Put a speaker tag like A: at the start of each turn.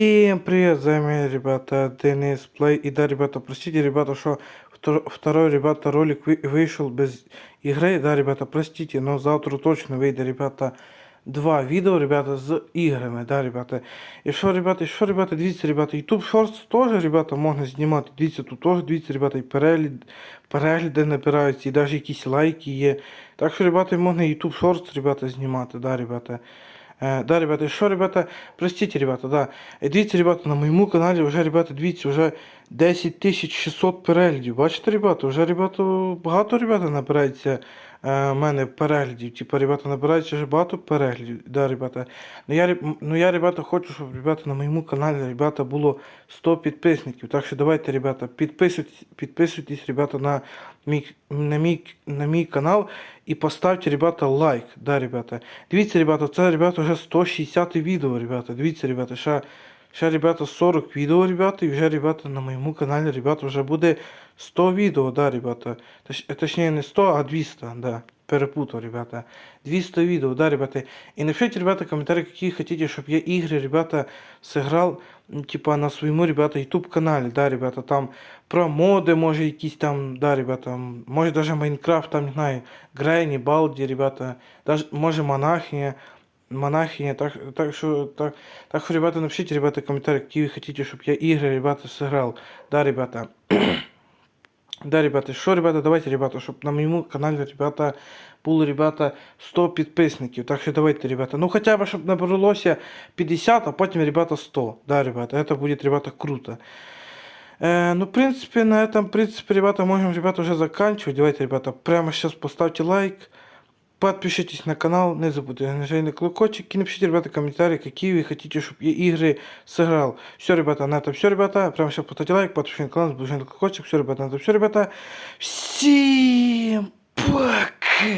A: Всем привет, с вами, ребята, Денис Плей. И да, ребята, простите, ребята, что втор- второй, ребята, ролик вы- вышел без игры. Да, ребята, простите, но завтра точно выйдет, ребята, два видео, ребята, з іграми, да, ребята. І що, ребята, і що, ребята, дивіться, ребята, YouTube Shorts теж, ребята, можна знімати. Дивіться, тут теж, дивіться, ребята, і перегляд, перегляди набираються, і навіть якісь лайки є. Так що, ребята, можна YouTube Shorts, ребята, знімати, да, ребята. Е, да, ребята, еще, ребята, простите, ребята, да. Дивіться, ребята, на моєму каналі вже, ребята, дивіться, вже 10 600 переглядів. Бачите, ребята, вже, ребята, багато, ребята, набирається в мене переглядів. Типа, ребята, набирається вже багато переглядів. Да, ребята. Ну я, ну, я, ребята, хочу, щоб, ребята, на моєму каналі, ребята, було 100 підписників. Так що давайте, ребята, підписуйтесь, підписуйтесь, ребята, на мій, на мій, на мій канал і поставте, ребята, лайк. Да, ребята. Дивіться, ребята, це, ребята, вже 160 відео, ребята. Дивіться, ребята, ще, ще, ребята, 40 відео, ребята, і вже, ребята, на моєму каналі, ребята, вже буде 100 відео, да, ребята. Точ, точніше, не 100, а 200, да. Перепутал, ребята. 200 видео, да, ребята. И напишите, ребята, комментарии, какие хотите, чтобы я игры, ребята, сыграл, м, типа, на своему, ребята, YouTube канале, да, ребята, там, про моды, может, якісь там, да, ребята, м, может, даже Майнкрафт, там, не знаю, Грейні, Балді, ребята, даже, може, Монахиня, Монахиня, так, так что, так, так что, ребята, напишите, ребята, комментарии, какие вы хотите, чтобы я игры, ребята, сыграл, да, ребята. Да, ребята, що, ребята, давайте, ребята, щоб на моєму каналі, ребята, було, ребята, 100 підписників. Так що давайте, ребята. Ну, хоча б, щоб набралося 50, а потім, ребята, 100. Да, ребята, это будет, ребята, круто. Э, ну, в принципе, на этом, в принципе, ребята, можем, ребята, уже заканчивать. Давайте, ребята, прямо сейчас поставьте лайк. Подпишитесь на канал, не забудьте нажать на колокольчик и напишите, ребята, комментарии, какие вы хотите, чтобы я игры сыграл. Все, ребята, на этом все, ребята. Прямо сейчас поставьте лайк, подпишитесь на канал, нажмите на колокольчик. Все, ребята, на этом все, ребята. Всем пока!